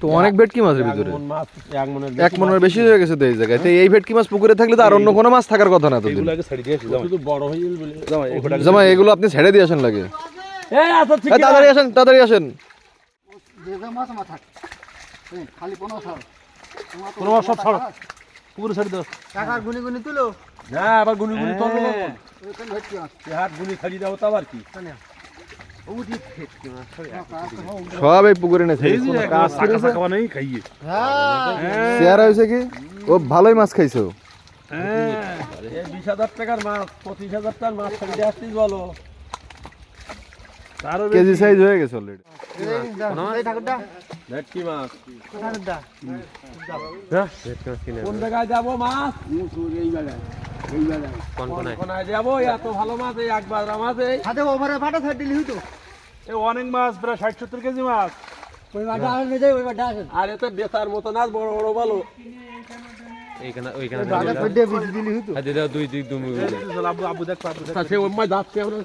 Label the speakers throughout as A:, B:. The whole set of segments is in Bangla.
A: তো অনেক ভেটকি মাছের ভিতরে?
B: মাছ এক মনের
A: বেশি হয়ে গেছে তো এই জায়গায়। তো এই ভেটকি মাছ পুকুরে থাকলে তো আর অন্য কোনো মাছ থাকার কথা না তো
C: এগুলো ছাড়ি দিয়েছি জামাই।
B: শুধু বড় গেল বলে।
C: জামাই এগুলো
A: জামা এগুলো আপনি ছেড়ে দিয়ে আসেন লাগে।
B: এই আচ্ছা
A: তাড়াতাড়ি আসেন তাড়াতাড়ি আসেন।
D: খালি কোনো ছাড়।
C: কোনো মাছ সব ছাড়ো। পুকুরে ছাড়ি দাও।
D: টাকার গুনি গুনি তুলো।
B: হ্যাঁ আবার গুনি গুনি হাত গুনি খালি দাও তো আবার কি?
A: সব এই পুকুরে
C: খাইয়ে।
D: হ্যাঁ।
A: চেয়ারা হয়েছে কি? ও ভালোই মাছ খাইছো।
B: বিশ হাজার টাকার মাছ পঁচিশ হাজার টাকার মাছ খালি দিয়ে বলো।
A: কেজি সাইজ হয়ে গেছে অলরেডি
D: এই ঠাকুরটা
B: ভেটকি মাছ।
D: ঠাকুরটা
B: কোন জায়গায় যাব মাছ? কোনায়? যাব? এত ভালো মাছ এই একবার মাছ এই।
D: হাতে ওভারে ফাটা ছাড় দিলি হইতো
C: এই অনেক মাছ প্রায় ষাট সত্তর কেজি মাছ।
D: ওই মাঠে আসেন যাই ওই মাঠে আসেন।
B: আর এতে বেতার মতো নাচ বড় বড় ভালো।
D: বেশি দিলি হইতো।
C: চল, আব্বু আব্বু দেখ আব্বু দেখ।
B: সে ওই মাছ যাচ্ছে আমরা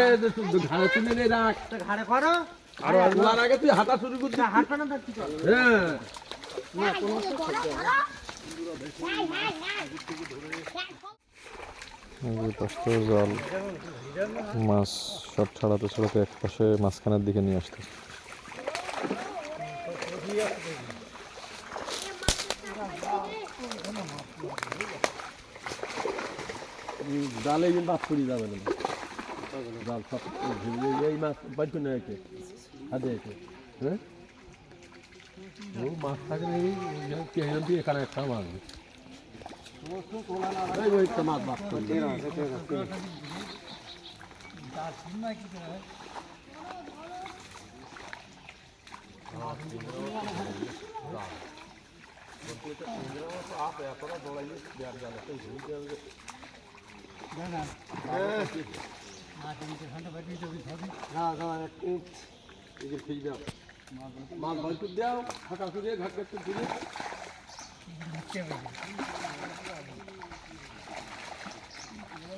B: এই ঘাড়ে তুলে নিয়ে রাখ।
D: ঘাড়ে করো।
B: আর আগে তুই শুরু করছিস।
D: না
B: হ্যাঁ।
A: পাঁচটা জল মাছ সব ছাড়াতে ছাড়াতে এক পাশে মাঝখানের দিকে নিয়ে আসতে।
B: জালে কিন্তু মাছ পড়ে যাবে না। জাল সব এই- এই মাছ বাড়ি না একে হাতে একে। হ্যাঁ? মাছ থাকে না এই কে হেন দিয়ে এখানে একটা মাছ এই ওই একটা মাছ মাছ পড়ে মাছ বাড়ি দাও করে ঘাট ঘাট দিলে।
D: আরে
B: এই কিন্তু পাতে দবাই ধরো ঠাকুরদার খাদি নাও কিন্তু দবাই ধরো
D: জাল ছটে নাও কত
B: ওই এক এক করলে ঝামেলা হয়ে যাবে রে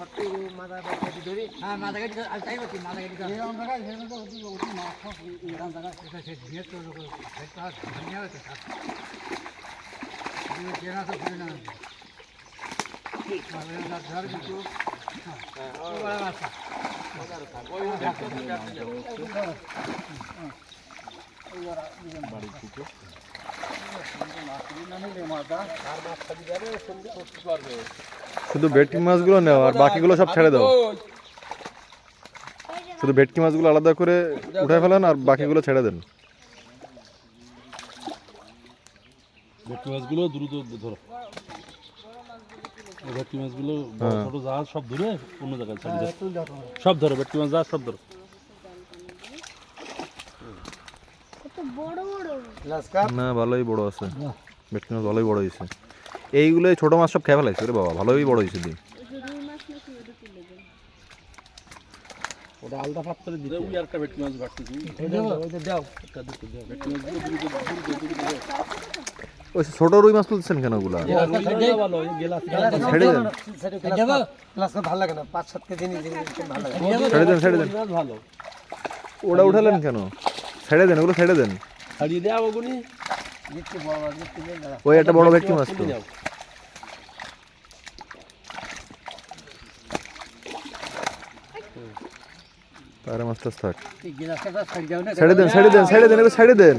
B: ধরতে হবে তোমার চিংড়ি মাছ পড়ে না ধরো জালের বাইরে যেতে আইছো এ জাল ফাড়া
A: শুধু ভেটকি মাছগুলো নেও আর বাকিগুলো সব ছেড়ে দাও। শুধু ভেটকি মাছগুলো আলাদা করে উঠায় ফেলেন আর বাকিগুলো ছেড়ে দেন।
C: ভেটকি মাছগুলো দ্রুত ধরো। ভেটকি মাছগুলো ছোট জাহাজ সব ধরে অন্য জায়গায় ছাড়ি দাও। সব ধরো ভেটকি মাছ জাহাজ সব ধরো।
E: কত বড় বড়।
A: না ভালোই বড় আছে। ভেটকি মাছ ভালোই বড় হয়েছে। এইগুলো ছোট মাছ সব খেয়ে ফেলাইছে। রে বাবা ভালোই বড় হয়েছে দিন।
E: ওটা
B: আলাদা পাত্রে দিতে।
C: ওই আর মাছ
B: দাও।
A: ওই ছোট রুই মাছ তুলছেন কেন ওগুলা? ছেড়ে দেন।
D: ভালো লাগে না। পাঁচ সাত কেজি নিয়ে দিলে ভালো লাগে।
A: ছেড়ে দেন ছেড়ে দেন
B: ভালো।
A: ওটা উঠালেন কেন? ছেড়ে দেন ওগুলো ছেড়ে দেন।
B: ছাড়িয়ে দেওয়া
A: ওই একটা বড় ভেটকি মাছ তো। তারে মাছটা থাক
D: ছাড়ি
A: দেন ছেড়ে দেন ছেড়ে দেন এগুলো ছেড়ে দেন।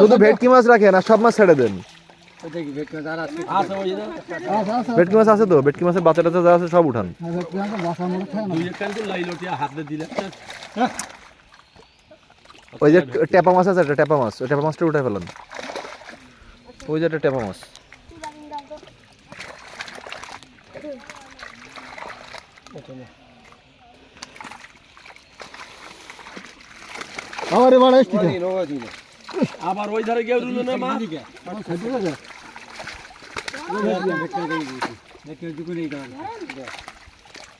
A: শুধু ভেটকি মাছ রাখেন আর সব মাছ ছেড়ে দেন।
D: ভেটকি মাছ আছে
B: আছে ওই না?
A: ভেটকি মাছ আছে তো ভেটকি মাছের বাচ্চা টাচ্চা যা আছে সব উঠান।
B: দিলে।
A: ওই যে টেপা মাছ আছে একটা টেপা মাছ। ওই টেপা মাছটা উঠে ফেলেন। ওই যে একটা টেপা মাছ।
D: আমার এবার এসছি
B: আবার ওই ধারে গিয়ে রুলো না মা।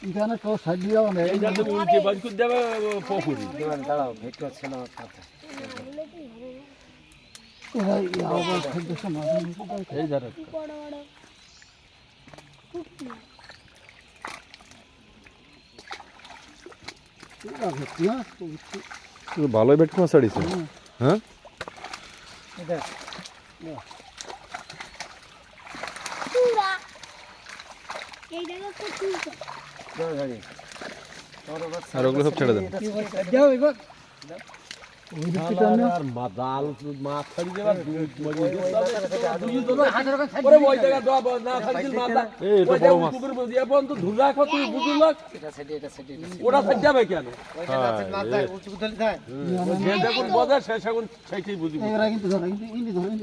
D: এখানে তো সাইড দিয়ে যাব না
B: এই উল্টে দেবে পুকুরি
D: দাঁড়াও ছিল
B: এই
E: বড় বড়
A: ভালোই ভেটকি মাছ ছাড়িছে হ্যাঁ
E: পুরা এই জায়গা তো চুলছে
A: আর ওগুলো সব ছেড়ে দেন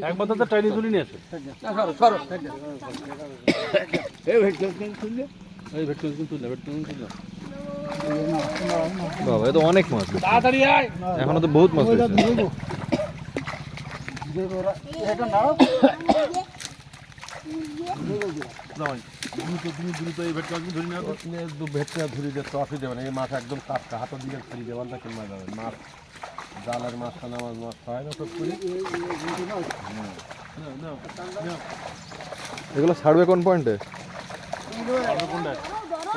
C: একবার তো টাইনি তুলি নিয়ে আসে এই ভেটকি তুললে এই ভেটকি তুললে ভেটকি তুললে।
A: বাবা এ তো অনেক মাছ
C: তাড়াতাড়ি আয়।
A: এখনও তো বহুত মাছ হয়েছে
C: মাছ
B: দিয়ে একদম টাটকা হাতে দিকে ছাড়ি দেবেন না কিংবা যাবে মাছ জালের মাছ খানা মাছ মাছ হয় না সব করে
A: এগুলো ছাড়বে কোন পয়েন্টে
C: কোনটায়?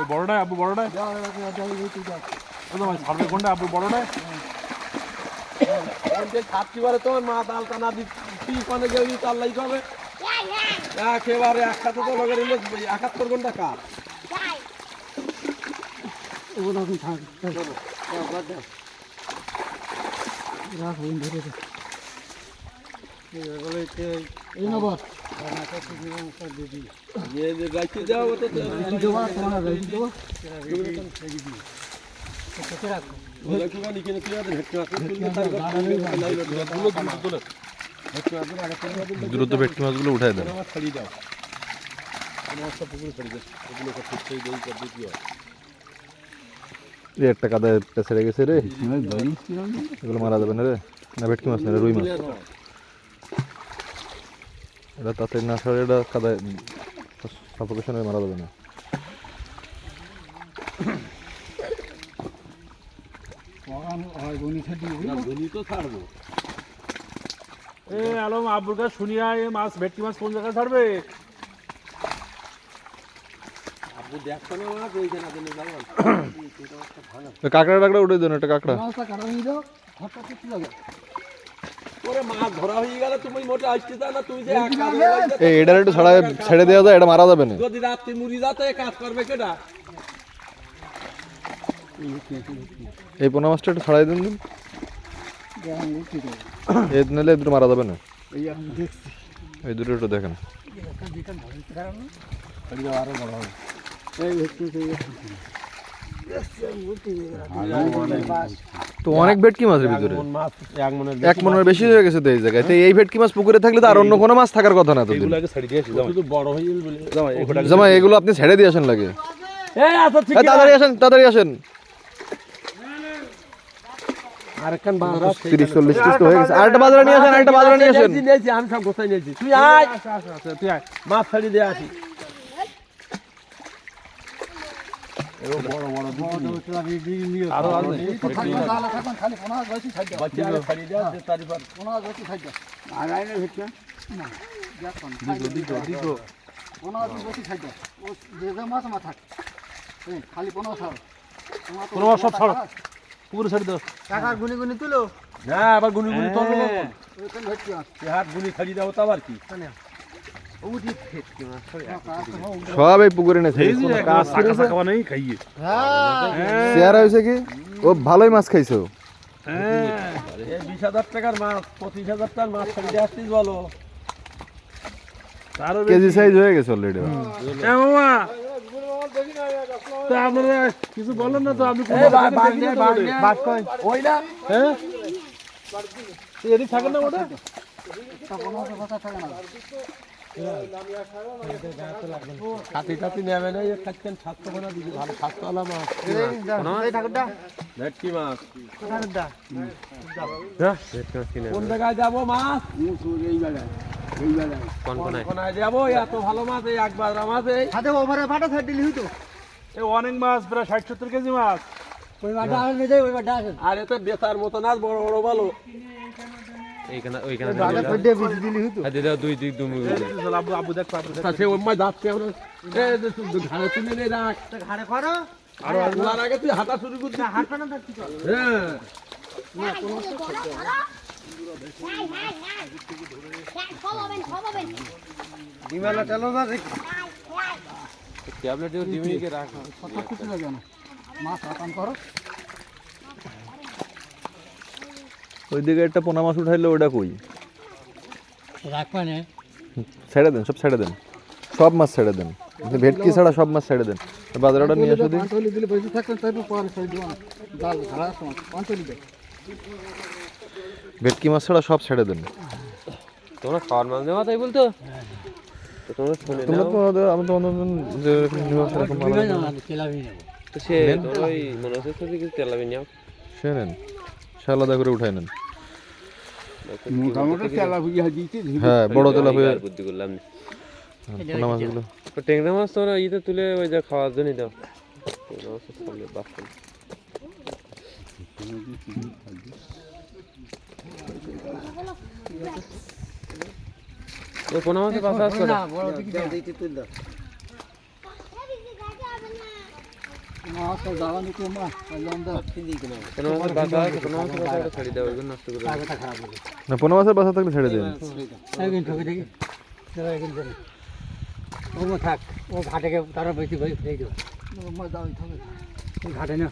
C: ওই বড়টায় আব্বু বড়টায় ছাড়বে কোনটায় আব্বু বড়টায়
B: সাতটি বারে তোমার মা দাল টানা দিচ্ছি পানে গেলে তার লাইক হবে একেবারে একসাথে তো লগের একাত্তর ঘণ্টা কাজ
D: এখন থাক রাখো ধরে এই নবর
B: দ্রুত ভেটকে
A: মাছগুলো উঠাই দেন।
B: একটা
A: কাদা একটা ছেড়ে গেছে রে। এগুলো মারা যাবে না রে। না ভেটকি মাছ না রে, রুই মাছ। এটা তাতে না ছাড়ে এটা কাদায় সাফোকেশনে মারা যাবে না।
B: না ধনি তো ছাড়বো।
C: এ আলম আব্বুর কাছে শুনিয়া এ মাছ ভেটকি মাছ কোন জায়গায় ছাড়বে?
A: কাঁকড়া টাকড়া উঠে দেন একটা কাঁকড়া। এই এটার একটু ছাড়া ছেড়ে দেওয়া যায় এটা মারা যাবে না।
B: যদি রাত্রি মুড়ি যাতে কাজ করবে কেটা
A: এই পোনা মাছটা একটু ছাড়াই দিন দিন। এই নিলে দুটো মারা যাবে না। এই দুটো একটু দেখেন। তো অনেক ভেটকি মাছের ভিতরে।
B: এক
A: মনের বেশি হয়ে গেছে তো এই জায়গায়। তো এই ভেটকি মাছ পুকুরে থাকলে তো আর অন্য কোনো মাছ থাকার কথা না তো জামা এগুলো আপনি ছেড়ে দিয়ে আসেন লাগে।
B: আচ্ছা
A: তাড়াতাড়ি আসেন তাড়াতাড়ি আসেন।
B: আরেকখান বাজার
A: তিরিশ চল্লিশ পিস তো হয়ে গেছে। আরেকটা বাজারে নিয়ে আসেন আরেকটা বাজারে নিয়ে আসেন।
B: আমি সব গোছাই নিয়েছি। তুই আয়।
C: তুই আয়।
B: মাছ ছাড়ি দিয়ে আসি।
D: খালি খালি তো
C: সব ছাড়ো। ছাড়ি দাও
D: গুনি গুনি তুলো
B: না আবার গুনি গুনি
D: মাছ
B: হাত গুনি ছাড়ি দাও তো আবার কি
A: সব এই পুকুরে
C: খাইয়ে।
A: চেয়ার হয়েছে কি? ও ভালোই মাছ খাইছো
C: হ্যাঁ।
B: বিশ হাজার টাকার মাছ পঁচিশ হাজার টাকার মাছ দিয়ে আসছিস বলো।
A: কেজি সাইজ হয়ে গেছে অলরেডি
C: আপনারা কিছু বলেন না তো আপনি কোন
B: ওই না?
C: হ্যাঁ? এদিক থাকেন না ওটা
B: ভালো মাছ
C: অনেক মাছ প্রায় ষাট সত্তর কেজি মাছ
D: আর
B: এতে বেতার মতো না বড় বড় ভালো
D: কই দিয়ে বিজি দিলি হইতো।
C: আবু আবু দেখো আবু দেখো
B: সে ওই যাচ্ছে আমরা এ ঘাড়ে তুলে নে রাখ।
D: ঘাড়ে করো।
B: আর তোলার আগে তুই হাঁটা শুরু করছিস।
D: হাঁটবে না তার
B: হ্যাঁ।
D: ডিমালা তেল না
B: ট্যাবলেট দিয়ে ডিমিকে রাখ
D: কত কিছু লাগে না। মাছ আতান করো।
A: ওইদিকে একটা পোনা মাছ উঠাইলে ওটা কই? ছেড়ে দেন সব ছেড়ে দেন। সব মাছ ছেড়ে দেন। ভেটকি ছাড়া সব মাছ ছেড়ে দেন। বাজার অর্ডার নিয়ে দিন ভেটকি মাছ ছাড়া সব ছেড়ে দেন।
F: তোমরা খাওয়ার মাছ নেওয়া তাই বলতো? তোমরা
A: যেরকম সেরকম
F: সে ওই মনে হচ্ছে তো তেলাবি নাও?
A: সে নেন। আলাদা করে উঠাই নেন।
B: মোটামুটি তেলা দিয়েছি
A: হ্যাঁ বড়
F: বুদ্ধি করলাম
A: পোনা মাছগুলো।
F: ট্যাংরা মাছ তোমরা ইতে তুলে ওই যা খাওয়ার জন্যই দাও। পোনা মাছের বাসা আছে না?
A: না পোনা মাছের বাসা থাকলে ছেড়ে
D: দেবেন থাক, ও ঘাটে তারা বেশি ভাই ঘাটে না।